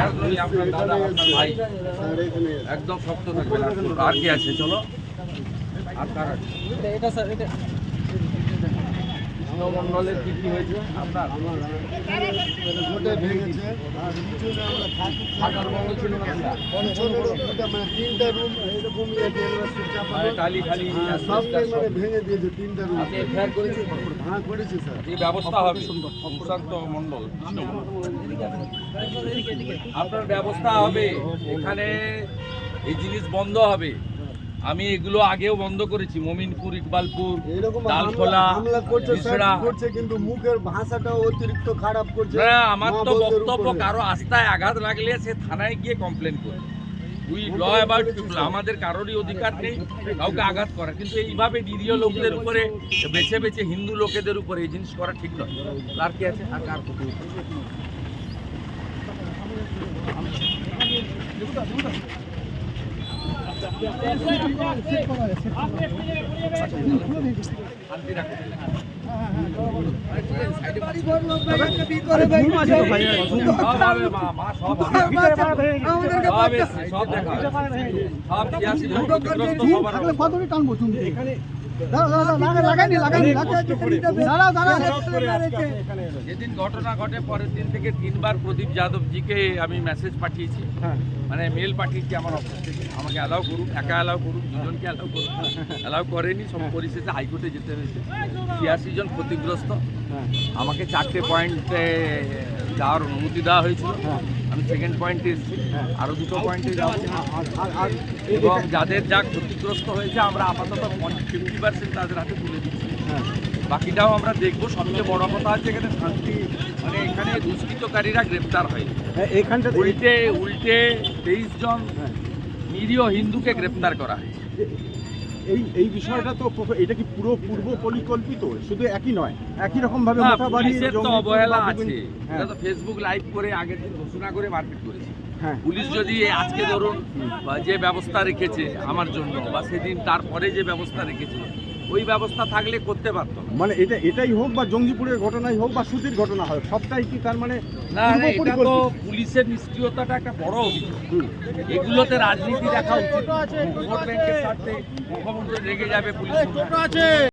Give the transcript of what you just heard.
আপনার একদম শক্ত থাকবে আর কি- আছে চলো। আর কার আছে? স্যার এটা। কৃষ্ণমন্ডলের কি কি হয়েছে? আপনার ভেঙেছে আর থাকার বন্ধ ছিল মানে তিনটা রুম চাপা মানে টালি খালি হ্যাঁ, মানে ভেঙে দিয়েছে তিনটা রুম। এফআইআর করেছেন? হ্যাঁ করেছি স্যার। এই ব্যবস্থা হবে সুশান্ত আপনার ব্যবস্থা হবে এখানে এই জিনিস বন্ধ হবে। আমি এগুলো আগেও বন্ধ করেছি মমিনপুর ইকবালপুর কিন্তু মুখের ভাষাটাও অতিরিক্ত খারাপ করছে না আমার তো বক্তব্য কারও আস্থায় আঘাত লাগলে সে থানায় গিয়ে কমপ্লেন করে উই ল অ্যাবাউট পিপল আমাদের কারোরই অধিকার নেই কাউকে আঘাত করা কিন্তু এইভাবে নিরীহ লোকদের উপরে বেছে বেছে হিন্দু লোকেদের উপরে এই জিনিস করা ঠিক নয় আর কি আছে আর কার। সব দেখা হবে। সব টানবো তুমি এখানে যেদিন ঘটনা ঘটে পরের দিন থেকে তিনবার প্রদীপ যাদবজিকে আমি মেসেজ পাঠিয়েছি। মানে মেল পাঠিয়েছি আমার অফিস থেকে। আমাকে অ্যালাউ করুন একা অ্যালাউ করুন দুজনকে অ্যালাউ করুন। অ্যালাউ করেনি সব পরিশেষে হাইকোর্টে যেতে হয়েছে। ছিয়াশি জন ক্ষতিগ্রস্ত। আমাকে চারটে পয়েন্টে যাওয়ার অনুমতি দেওয়া হয়েছিল। আমি সেকেন্ড পয়েন্টে এসেছি। আরও দুটো পয়েন্টে যাব। এবং যাদের যা ক্ষতিগ্রস্ত হয়েছে আমরা আপাতত ফিফটি পার্সেন্ট তাদের হাতে তুলে দিচ্ছি। বাকিটাও আমরা দেখব। সবচেয়ে বড় কথা হচ্ছে এখানে শান্তি মানে এখানে দুষ্কৃতকারীরা গ্রেপ্তার হয় এইখানটা উল্টে উল্টে তেইশ জন নিরীহ হিন্দুকে গ্রেপ্তার করা হয়েছে। এই এই বিষয়টা তো এটা কি পুরো পূর্ব পরিকল্পিত? শুধু একই নয় একই রকম ভাবে মাথা বাড়িয়ে অবহেলা আছে। এটা হ্যাঁ, তো ফেসবুক লাইভ করে আগের দিন ঘোষণা করে মারপিট করেছে। হ্যাঁ। পুলিশ যদি আজকে ধরুন বা যে ব্যবস্থা রেখেছে আমার জন্য বা সেদিন তারপরে যে ব্যবস্থা রেখেছিল ওই ব্যবস্থা থাকলে করতে পারতো মানে এটা এটাই হোক বা জঙ্গিপুরের ঘটনাই হোক বা সুতির ঘটনা হোক সবটাই কি তার মানে না না এটা তো পুলিশের নিষ্ক্রিয়তাটা একটা বড় অভিযোগ। এগুলোতে রাজনীতি দেখা উচিত। ভোট ব্যাংকের স্বার্থে মুখ্যমন্ত্রী রেগে যাবে পুলিশ